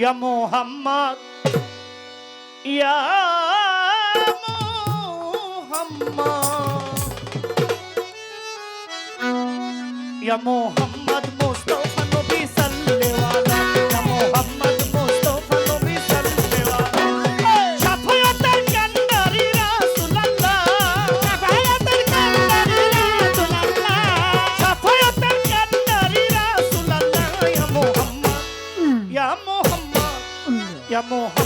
ইয়া Mohammad ইয়া Mohammad. ইয়া Mohammad Mostafa amor.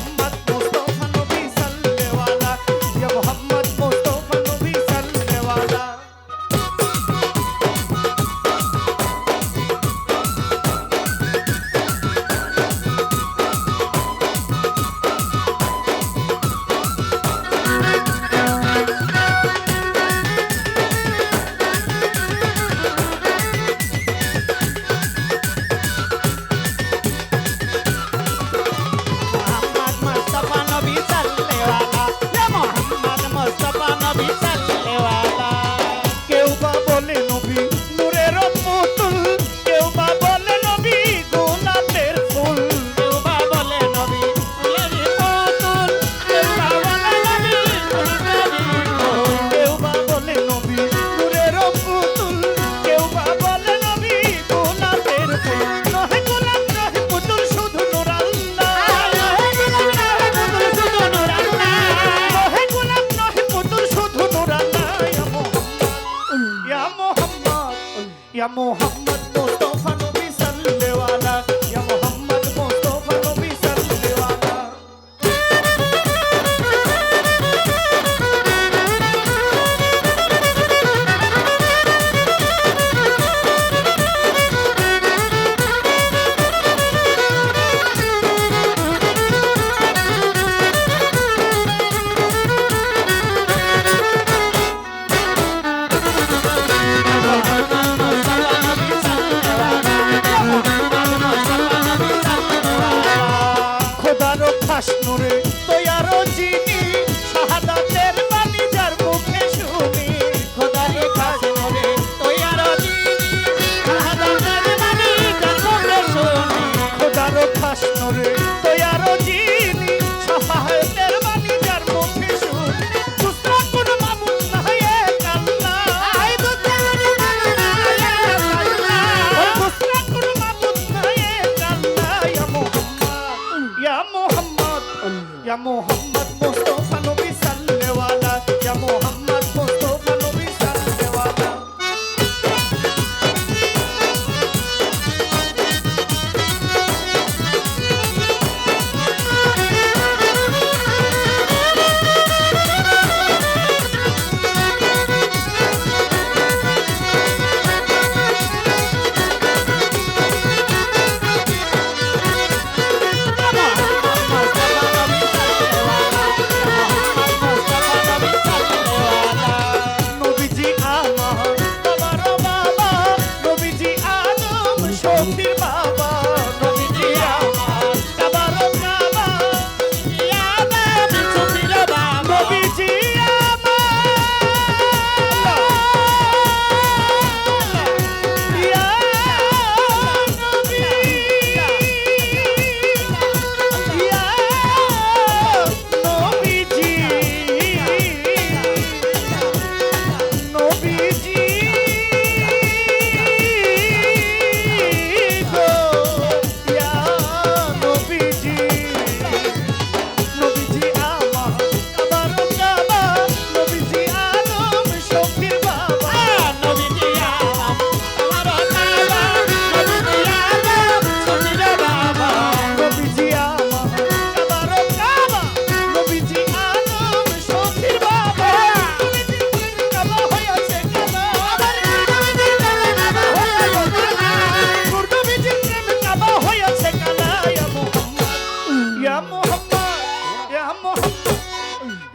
ইয়া Mohammad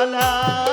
মালা